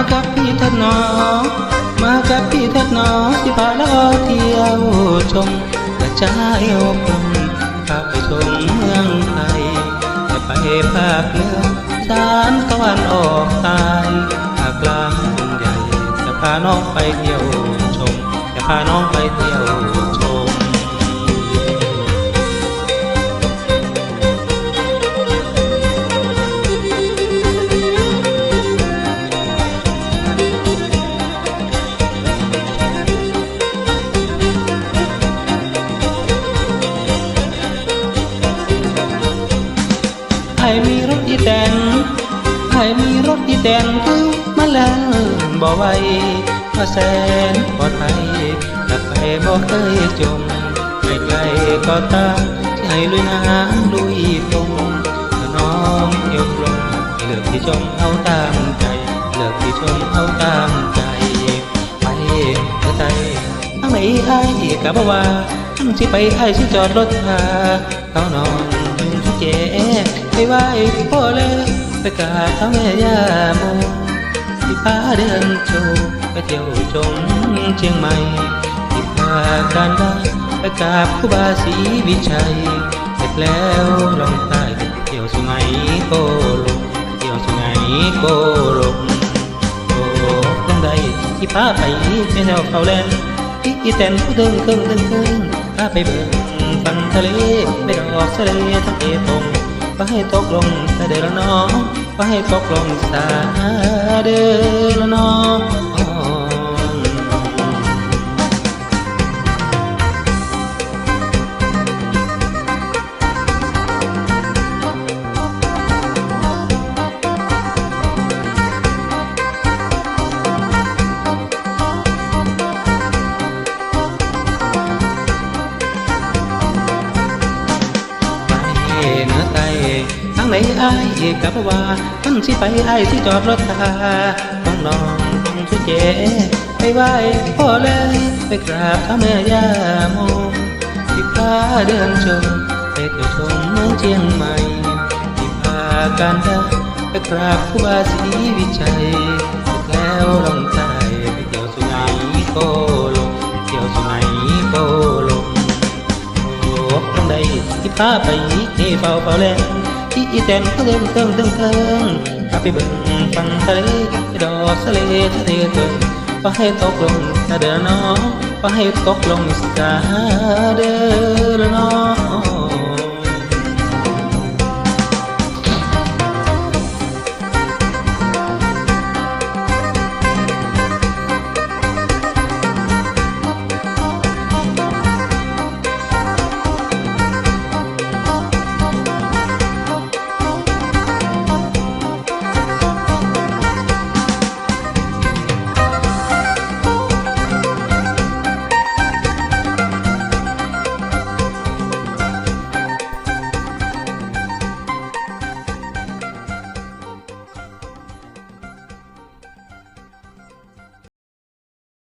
ากับพี่ทัดหนอ มากับพี่ทัดหนอที่พาเราเที่ยวชมกระจายออกฟังพาไปชมเมืองไทยจะไปภาคเหนือสานตะวันออกใต้ภาคกลางใหญ่จะพาน้องไปเที่ยวชมจะพาน้องไปเที่ยว ให้มีรถอีแตนให้มีรถอีแตนคือมาแล้วบ่ไหวก็แสนปลอดภัยถ้าไปบ่เคยจมไกลก็ตามให้ลุยน้ำลุยฟงถ้าน้องยกลงเลือกที่ชมเอาตามใจ เลือกที่ชมเอาตามใจไปเมื่อใจทั้งไหนไอ้กับว่าทั้งที่ไปไอ้ที่จอดรถพาเขานอนอยู่ทุกเจ ไปไหว้พ่อเลยไปกราบเท้าแม่ย่าโมที่พาเดินโชไปเที่ยวชมเชียงใหม่ที่พาการบ้ไปกราบคูบาศรีวิชัยเสร็จแล้วลองใต้ไปเที่ยวสุไหงโกลกเที่ยวสุไหงโกลกโอ้ยังใดที่พาไปไปแนวเขาแลนที่อีแตนผู้เดินเครื่องเดินเครื่องพาไปเบิ่งฟังทะเลไปดอกทะเลทั้งเอตง ก็ให้ตกลงสะเดือละน้องก็ให้ตกลงสาเดือละน้อง ไหนไอ้ายกับว่าทั้งสิไปไอ้ายที่จอดรถทาต้องนอนต้องช่วยเจไปไหว้พ่อเลยไปกราบพระแม่ย่าโมที่พาเดินชมไปเที่ยวชมเมืองเชียงใหม่ที่พาการได้ไปกราบครูบาศรีวิชัยเสร็จแล้วลงใต้ไปเที่ยวสุไหงโกลกเที่ยวสุไหงโกลกโอ้ต้งได้ที่พาไปที่เฝ้าเฝ้าแลน ที่อีแตนก็เดินเติงเติงเติงพาไปเบิ่งฟังทะเลดอกทะเลทะเลเติงปให้ตกลงสะเดือน้องปให้ตกลงสะเดือน้อง